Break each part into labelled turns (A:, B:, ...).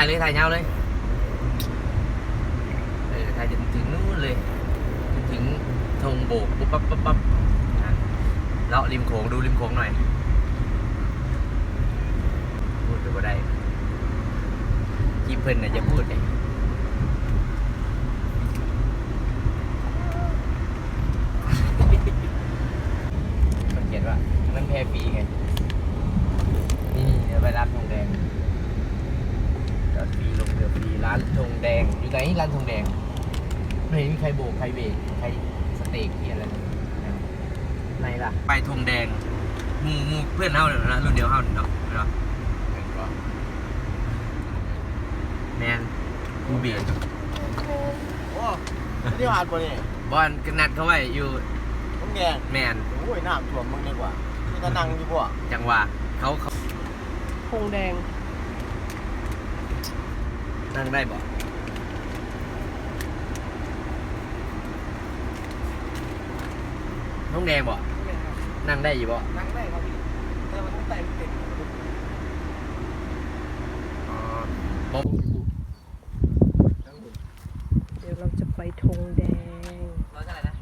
A: ถ่ายเลยถ่ายยาวเลยเออถ่ายจนถึงนู่นเลยจนถึงธงโบกปุ๊บปั๊บปั๊บปั๊บเลาะริมโขงดูริมโขงหน่อยพูดหรือว่าได้ที่เพิ่นน่ะจะพูดเนี่ยมันเขียนว่า มันแพรฟรีไงนี่เดี๋ยวไปรับธงแดง จอดฟรีลงเรือฟรีร้านธงแดง อยู่ไหนร้านธงแดง ไม่เห็นมีใครโบกใครเบรกใครสเตกเกียร์อะไรเลยนะไหนล่ะไปธงแดงหมูหมูเพื่อนเฮาเนี่ยนะรุ่นเดียวเฮาเนี่ยเนาะเนาะแมนกูเบียด
B: โอ้นี่หาดบ่นี่
A: บอลกนัดเขาไว้อยู่
B: มึงแดง
A: แมน
B: โอ้ยน้ำท่วมมึงดีกว่านี่ก็นั่งอยู่บ่
A: จังหวะเขาเขา
C: ธงแดง
A: นั่งได้บ่ธงแดงบ่นั่งได้อยู่บ่
B: นั่งได้ครับพี่แต่มันต้องแต่งติด
A: อ๋อบ่
C: เดี๋ยวเราจะไปธงแดง
A: ร้อยเท่าไหร่นะ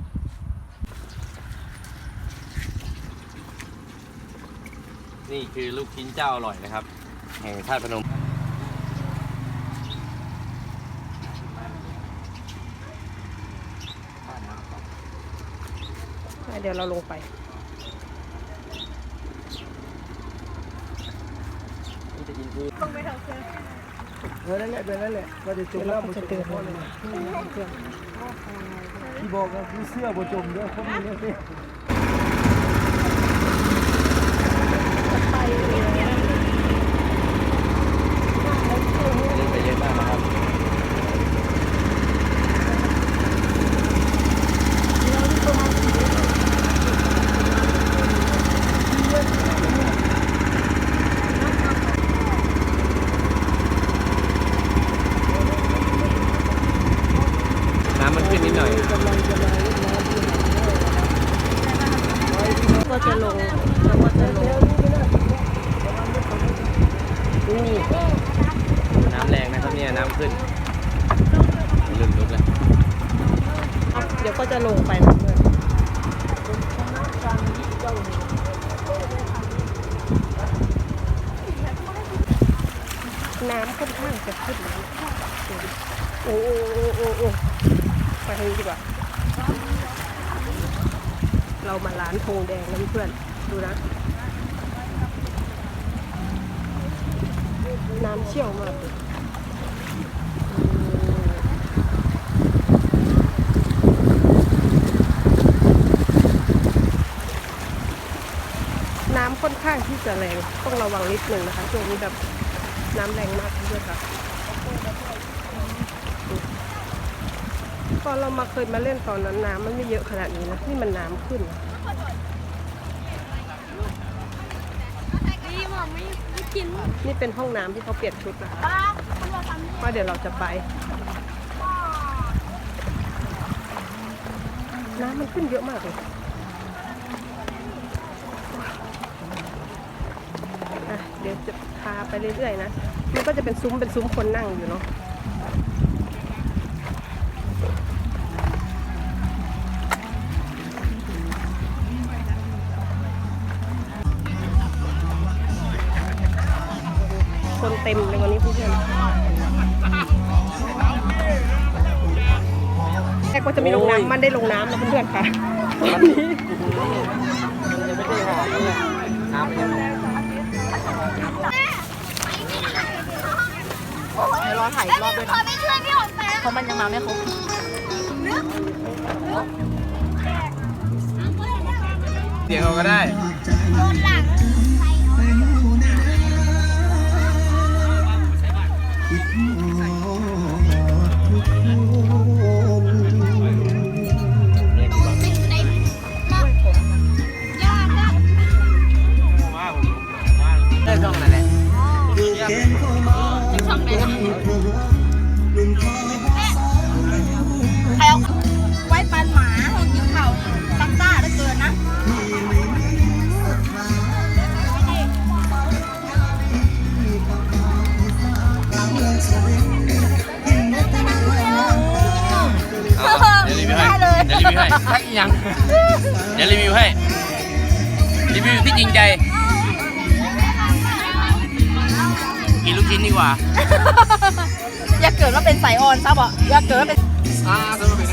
A: นี่คือลูกชิ้นเจ้าอร่อยนะครับ แห่งธาตุพนม
C: เดี๋ยวเราลงไป
B: เออนั่นแหละเป็นนั่นแหละก็จะจมแล้วมัน
C: จะเตื
B: อน
C: เลงมา
B: ที่บอกก็คือเสื้อบ่จมเด้อเขามีเนี่ยสิ
C: ไปเลย
A: นี่ไปเยอะมากนะครับ น้ำมันขึ้นนิดหน่อย
C: ก็ จะลงเราก็จะลงนี่
A: น้ำแรงนะครับเนี่ยน้ำขึ้นลืมลุกแล้ว
C: เดี๋ยวก็จะลงไปนะเพื่อนน้ำค่อนข้างจะขึ้นโอ้โอ้โอ้โอ้โอ้ไปทางนี้ดีกว่า เรามาร้านธงแดงนะเพื่อน ดูนะ น้ำเชี่ยวมากเลยน้ำค่อนข้างที่จะแรง ต้องระวังนิดหนึ่งนะคะช่วงนี้แบบน้ำแรงมากเพื่อนค่ะ ตอนเรามาเคยมาเล่นตอนนั้นน้ำมันไม่เยอะขนาดนี้นะนี่มันน้ำขึ้นนะ
D: นี่
C: เป็นห้องน้ำที่เขาเปลี่ยนชุดนะคะ
D: ป้าคุณบอกทำนี่
C: ว่าเดี๋ยวเราจะไป น้ำมันขึ้นเยอะมากเลยเดี๋ยวจะพาไปเรื่อยๆนะ มันก็จะเป็นซุ้มเป็นซุ้มคนนั่งอยู่เนาะ แค่ก็จะมีลงน้ำมันได้ลงน้ำนะเพื่อนๆค่ะวันนี้
A: น้ำยัง
D: เดี๋ยวรอถ่ายอีกรอบด้วยนะไม่ช่วยพี่หอนแฟเพราะมันยังมาไม่ครบ
A: เดี๋ยวเราก็ได้
D: โดนหลัง วรีวิ
A: วให้ รีวิวที่จริงใจ กินลูกชิ้นดีกว่า
D: อย่าเกิดว่าเป็นสายออนซะบ่อย่าเกิดว่าเป็น
A: อ่าสรุปเป็น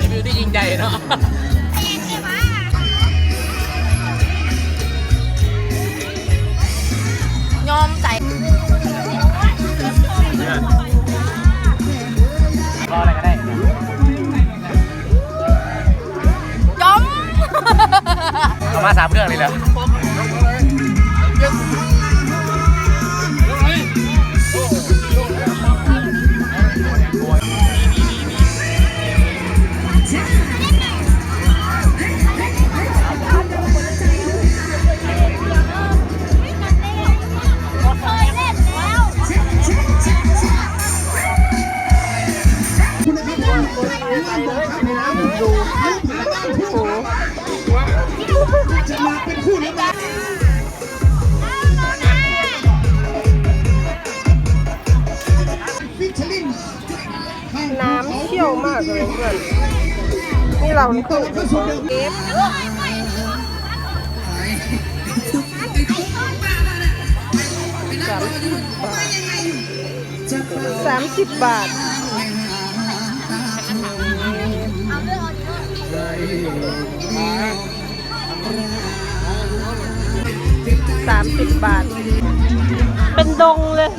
A: รีวิวที่จริงใจเนาะ
D: มา
A: สามเครื่องเลยเหรอ
C: น้ำเชี่ยวมากเลยเพื่อน นี่เราคือเอฟสามสิบบาทสามสิบบาทสามสิบบาท เป็นดงเลย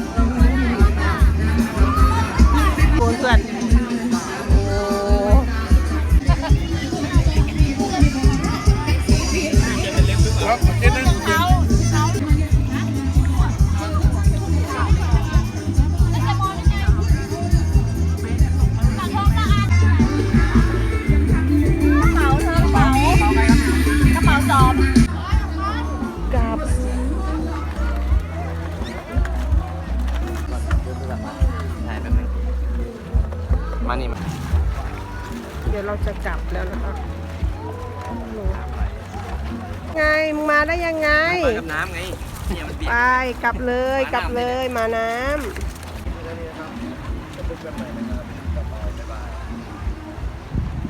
C: ไงมึงมาได้ยังไง
A: ไปกับน้ำไงเนี่ยมันเปียก
C: ไปกลับเลยกลับเลยมาน้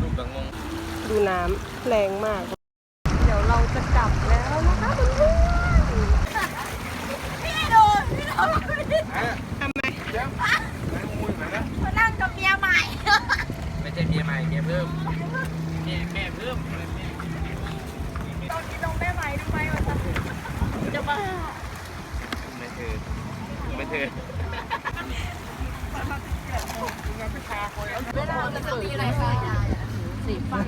A: ลูกกังงงำ
C: ดูน้ำแรงมาก เดี๋ยวเราจะกลับแล้วนะคะเพื่อน
D: พี่โดนพี่โดน
C: ๆทำไม
D: มานั่งกับเมียใหม่
A: ไม่ใช่เมียใหม่เมียเพิ่มเมียแม่เพิ่ม
D: ตอนกินนมแม่ใหม่ทำไมวะจะบ้า
A: ไม่เธอไม่ เธอ
D: เวลาจะมีอะไรคะสีฟ้า